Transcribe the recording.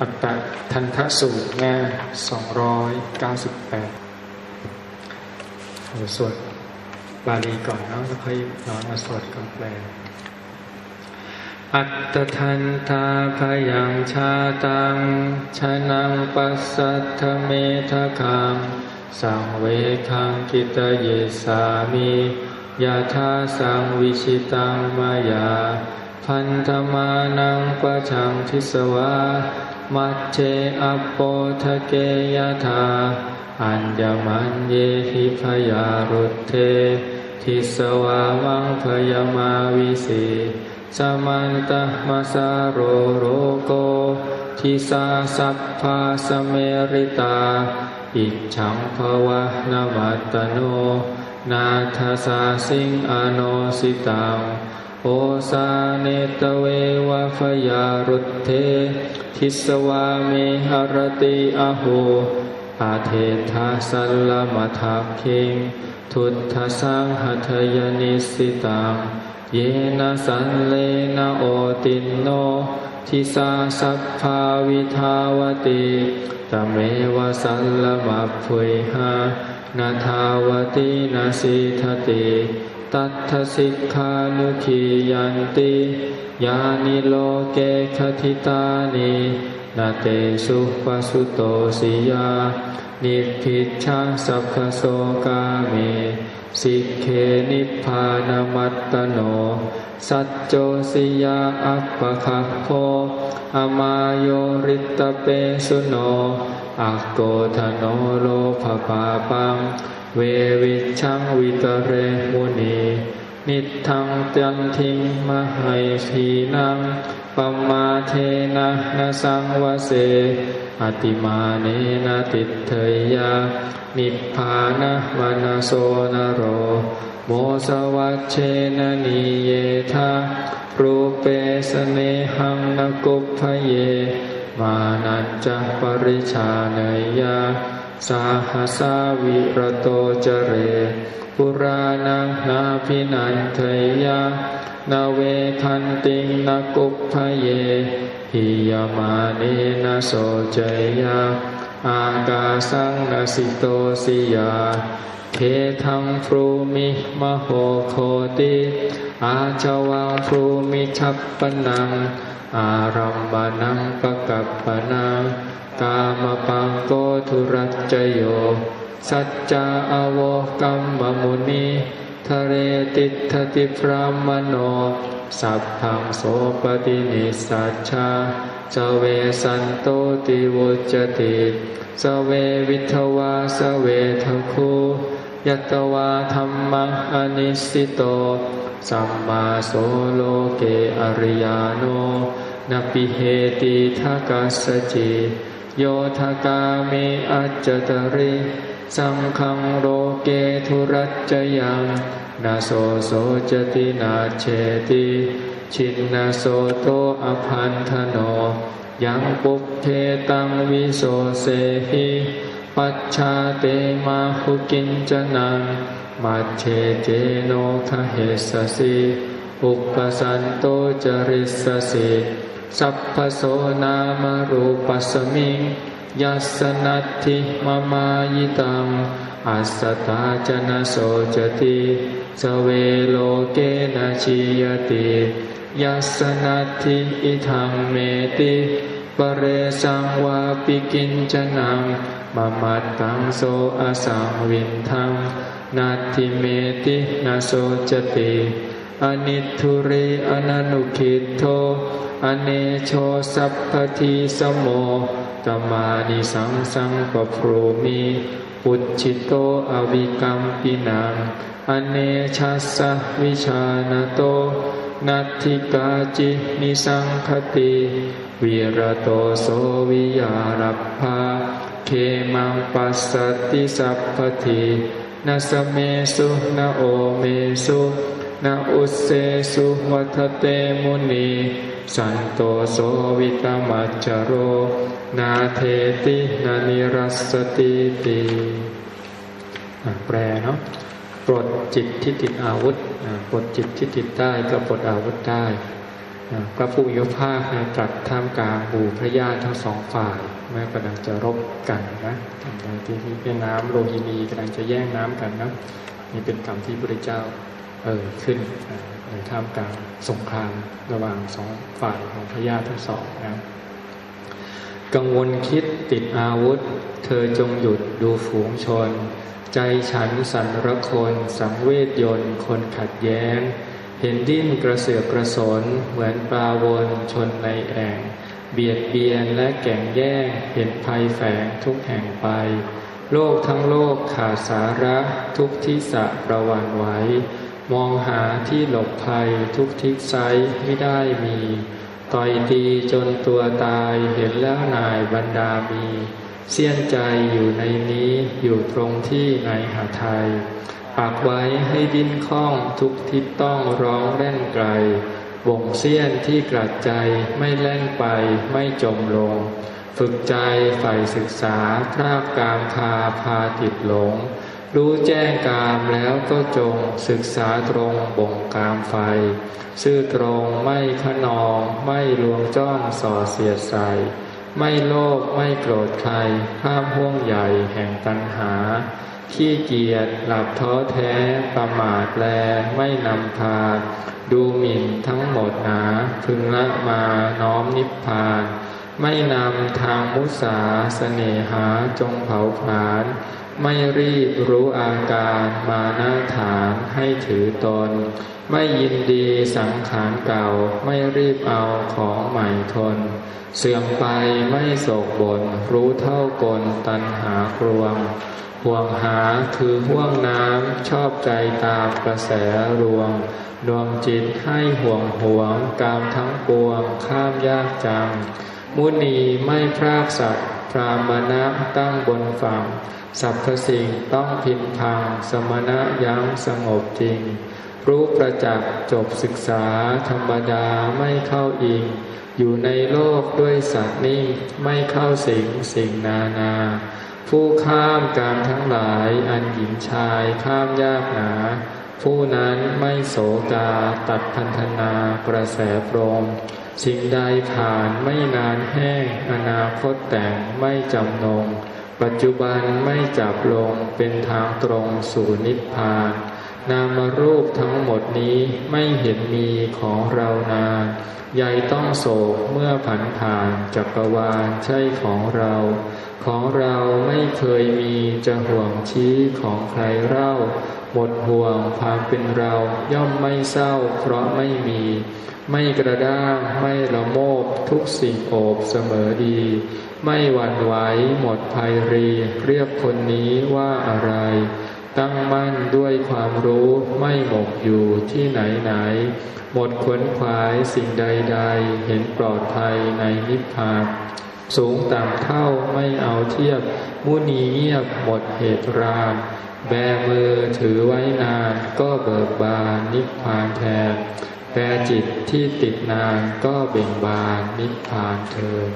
อัตตะทันทสูตรหน้าสองร้อยเก้าสิบแปดสวดบาลีก่อนเนาะแล้วค่อยน้อนมาสวดก่อนแปลอัตตทันตาพยังชาตังชนังปัสสัทเมทะคังสังเวคังกิตเยสามียาธาสังวิชิตังมายา พันธมานังปะชังทิสวา มัจเจอปโปทะเกยธาอัญญมันเยหิพยารุเททิสวาวังพยามาวิสีสมันตมาสาโรโรโก ทิสาสัพพาสเมริตา อิฉังภวะนวัตโน นาทสาสิงอโนสิตัง โอสาเนตเววะฟยารุเท ทิสวาเมหรติอโหอาเทธาสัลลมัทักคิงทุตทสังหัทยนิสิตังเยนะสันเลนะโอตินโน ทิสาสัพพาวิทาวติตเมวะสัลลมัพพุยหานาทาวตินาสิทติ ตัทธสิกขานุขียันติยานิโลเกคทิตานินาเตสุปสุโตสิยา นิพิชาสัพพโสกาเมสิกเคนิพานามัตตโน สัจโจสิยาอัปปะคะโพอมาโยริตเปสุโนอักโกธโนโลภปาปังเววิชังวิตเรมุนีนิทังตันทิงมหัยทีนังปมาเทนะนะสังวเส อติมาเนนะติเทยา นิพพานะมนาโสนโร โมสวัชเชนะนิเยทารูเปสเนหังนกุปพเย มานัจจปริชาเนยา สาหาสาวิรโตเจเร ปุรานังนาพินันเทยานาเวทันติงนกุปพเยหิยมานีนาโสเจยา อากาสังนสิโตสิยา เททังพรูมิมโหโคติอาจวังพรูมิชัปปนัง อารัมบานังปะกับปนัง กามปังโกทุรัจจโย สัจจาอโวกัมมมุนีทะเรติทติพรามโน สัพพังโสปฏินิสัจชาสเวสันโตติวุจติสเววิทวาสเวทคู ยัตวาธรรมังอนิสิโต สัมมาโสโลเกอริยาโนนปิเหติทากัสสจิโยทากาเมอัจจตริสังฆังโลเกทุรัจจยังนาโสโสจตินาเชติชินนาโสโตอภันธโนยังปุพเพตังวิโสเสหิ ปัจชาเตมาหุกินจนังมัจเชเจโนคเหสสิอุปสันโตจริสสิสัพพโสนามรูปัสมิงยัสนัตถิมมายิตังอัสตาจนะโสจติสเวโลเกนะชียติยัสนัตถิอิทังเมติปเรสังวาปิกินจนัง มมัตตังโสอสังวินทังนาทิเมตินาโสจติอนิทุเรอนันุคิตโทอเนโชสัพพทีสโมตมานิสังสังปพรมีปุจฉิโตอวิกัมปินังอเนชัสสะวิชานโตนัตถิกาจินิสังคติวิรโตโสวิยารับภา เคมังปัสสติสัพพทีนาสเมสุนาโอเมสุนาอุเสสุวัฏเตมุนีสันโตโสวิตามัจจโร นาเทตินานิรัสติติแปลเนาะปลดจิตที่ติดอาวุธปลดจิตที่ติดได้ก็ปลดอาวุธได้ พระผู้มีพระภาคตรัสท่ามกลางหมู่พระญาติทั้งสองฝ่ายแม้กำลังจะรบกันนะทำในที่ที่แม่น้ำโลหินีกำลังจะแย่งน้ำกันนะนี่เป็นคำที่พระเจ้าเอ่ยขึ้นในท่ามกลางสงครามระหว่างสองฝ่ายของพระญาติทั้งสองนะกังวลคิดติดอาวุธ เธอจงหยุดดูฝูงชน ใจฉันสันระคน สังเวชยนคนขัดแย้ง เห็นดิ้นกระเสือกกระสนเหมือนปลาวนชนในแอ่ง เบียดเบียนและแก่งแย่งเห็นภัยแฝงทุกแห่งไป โลกทั้งโลกขาดสาระทุกทิศะประวันไหวมองหาที่หลบภัยทุกทิศไซไม่ได้มี ต่อยตีจนตัวตายเห็นแล้วนายบรรดามี เสี้ยนใจอยู่ในนี้อยู่ตรงที่ในหาไทย ปากไว้ให้ดิ้นข้องทุกทิศต้องร้องเล่นไกลวงเสี้ยนที่กลัดใจไม่เล่นไปไม่จมลง ฝึกใจใฝ่ศึกษาคราบกามคาพาติดหลง รู้แจ้งกามแล้วก็จงศึกษาตรงบ่งกามไฟ ซื่อตรงไม่ขนองไม่ลวงจ้องส่อเสียดใส่ไม่โลภไม่โกรธใครข้ามห่วงใหญ่แห่งตัณหา ขี้เกียจหลับท้อแท้ประมาทแลไม่นำพา ดูหมิ่นทั้งหมดหนาพึงละมาน้อมนิพพาน ไม่นำทางมุสาเสน่หาจงเผาผลาญไม่รีบรู้อาการมานาท ให้ถือตน ไม่ยินดีสังขารเก่าไม่รีบเอาของใหม่ทน เสื่อมไปไม่โศกบน รู้เท่ากลตันหากรวงห่วงหาคือห่วงน้ำชอบใจตามกระแสรวงดวงจิตให้ห่วงห่วงกามทั้งปวงข้ามยากจัง มุนีไม่พรากสัตว์ พรามณะตั้งบนฝั่งสรรพสิ่งต้องพินพัง สมณะยั้งสงบจริง รู้ประจักษ์จบศึกษาธรรมดาไม่เข้าอิง อยู่ในโลกด้วยสัตว์นิ่งไม่เข้าสิงสิ่งนานา ผู้ข้ามการทั้งหลายอันหญิงชายข้ามยากหนา ผู้นั้นไม่โสกาตัดพันธนากระแสพรมสิ่งใดผ่านไม่นานแห้งอนาคตแต่งไม่จำนง ปัจจุบันไม่จับลงเป็นทางตรงสู่นิพพาน นามรูปทั้งหมดนี้ไม่เห็นมีของเรานานใหญ่ต้องโศกเมื่อผันผ่านจักรวาลใช่ของเรา ของเราไม่เคยมีจะห่วงชี้ของใครเล่า หมดห่วงความเป็นเราย่อมไม่เศร้าเพราะไม่มี ไม่กระด้างไม่ละโมบทุกสิ่งโอบเสมอดี ไม่หวั่นไหวหมดภัยรี เรียกคนนี้ว่าอะไร ตั้งมั่นด้วยความรู้ไม่หมกอยู่ที่ไหนไหน หมดขวนขวายสิ่งใดๆเห็นปลอดภัยในนิพพาน สูงต่ำเท่าไม่เอาเทียบ มุนีเงียบหมดเหตุรานแบมือถือไว้นานก็เบิกบานนิพพานแทนแปรจิตที่ติดนานก็เบ่งบานนิพพานเทิน